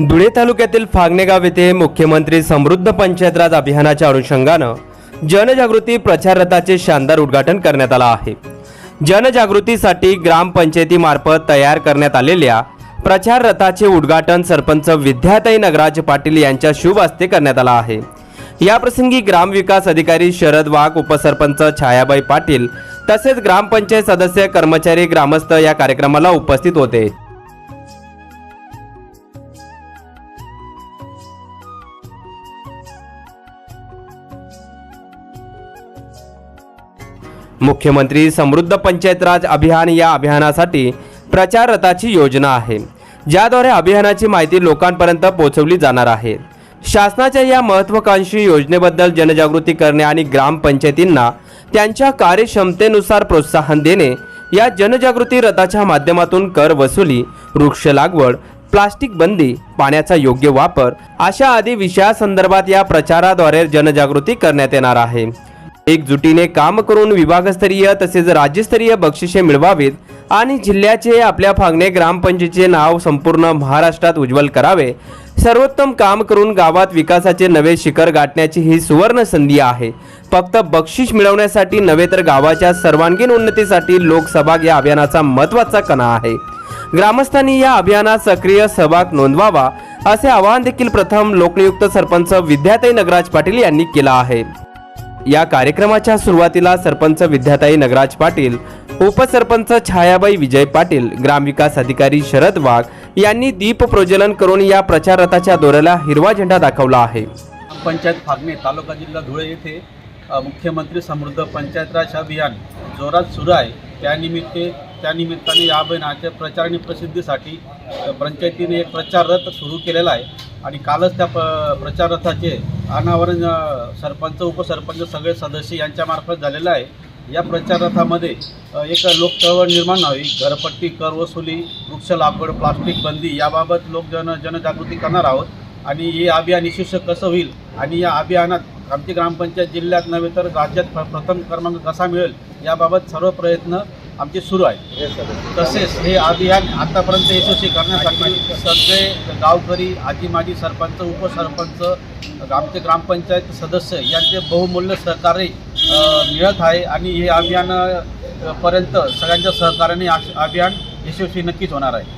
धुळे तालुक्यातील फागणेगाव येथे मुख्यमंत्री समृद्ध पंचायत राज अभियानाच्या अनुषंगानं जनजागृती प्रचार रथाचे शानदार उद्घाटन करण्यात आलं आहे. जनजागृतीसाठी ग्रामपंचायतीमार्फत तयार करण्यात आलेल्या प्रचार रथाचे उद्घाटन सरपंच विद्याताई नगराज पाटील यांच्या शुभ हस्ते करण्यात आला आहे. याप्रसंगी ग्रामविकास अधिकारी शरद वाघ उपसरपंच छायाबाई पाटील तसेच ग्रामपंचायत सदस्य कर्मचारी ग्रामस्थ या कार्यक्रमाला उपस्थित होते. मुख्यमंत्री समृद्ध पंचायत राज अभियान या अभियानासाठी प्रचार रथाची योजना आहे ज्याद्वारे अभियानाची माहिती लोकांपर्यंत पोहोचवली जाणार आहे. शासनाच्या या महत्वाकांक्षी योजनेबद्दल जनजागृती करणे आणि ग्रामपंचायतींना त्यांच्या कार्यक्षमतेनुसार प्रोत्साहन देणे या जनजागृती रथाच्या माध्यमातून कर वसुली वृक्ष लागवड प्लास्टिक बंदी पाण्याचा योग्य वापर अशा आदी विषयासंदर्भात या प्रचाराद्वारे जनजागृती करण्यात येणार आहे. एकजुटीने काम करून विभागस्तरीय तसेच राज्यस्तरीय बक्षिसे मिळवावीत आणि जिल्ह्याचे आपल्या फागणे ग्रामपंचायतीचे नाव संपूर्ण महाराष्ट्रात उज्ज्वल करावे. सर्वोत्तम काम करून गावात विकासाचे नवे शिखर गाठण्याची ही सुवर्ण संधी आहे. फक्त बक्षीस मिळवण्यासाठी नव्हे तर गावाच्या सर्वांगीण उन्नतीसाठी लोकसभाग या अभियानाचा महत्त्वाचा कणा आहे. ग्रामस्थांनी या अभियानात सक्रिय सहभाग नोंदवावा असे आवाहन देखील प्रथम लोकनियुक्त सरपंच विद्याताई नगराज पाटील यांनी केला आहे. या कार्यक्रमाच्या सुरुवातीला सरपंच विद्याताई नगराज पाटील उपसरपंच छायाबाई विजय पाटील ग्रामविकास अधिकारी शरद वाघ यांनी दीप प्रज्वलन करून या प्रचार रथाच्या दोऱ्याला हिरवा झेंडा दाखवला आहे. पंचायत फागणे तालुका जिल्हा धुळे येथे मुख्यमंत्री समृद्ध पंचायत राज अभियान जोरात सुरू आहे. त्यानिमित्ते त्यानिमित्ताने या अभियानाच्या प्रचार आणि प्रसिद्धीसाठी पंचायतीने एक प्रचार रथ सुरू केलेला आहे. आणि कालच त्या प प्रचाररथाचे अनावरण सरपंच उपसरपंच सगळे सदस्य यांच्यामार्फत झालेलं आहे. या प्रचार रथामध्ये एक लोकचळवळ निर्माण व्हावी. घरपट्टी कर वसुली वृक्ष लागवड प्लास्टिक बंदी याबाबत लोक जन जनजागृती करणार आहोत. आणि हे अभियान यशस्वी कसं होईल? आणि या अभियानात आमची ग्रामपंचायत जिल्ह्यात नव्हे तर राज्यात प्रथम क्रमांक कसा मिळेल? याबाबत सर्व प्रयत्न आमचे सुरू आहेत तसेच हे अभियान आतापर्यंत यशस्वी करण्यासाठी सगळे गावकरी आजी माजी सरपंच उपसरपंच आमचे ग्रामपंचायत सदस्य यांचे बहुमूल्य सहकार्य मिळत आहे आणि हे अभियान अ, पर्यंत सगळ्यांच्या सहकार्याने अभियान यशस्वी नक्कीच होणार आहे.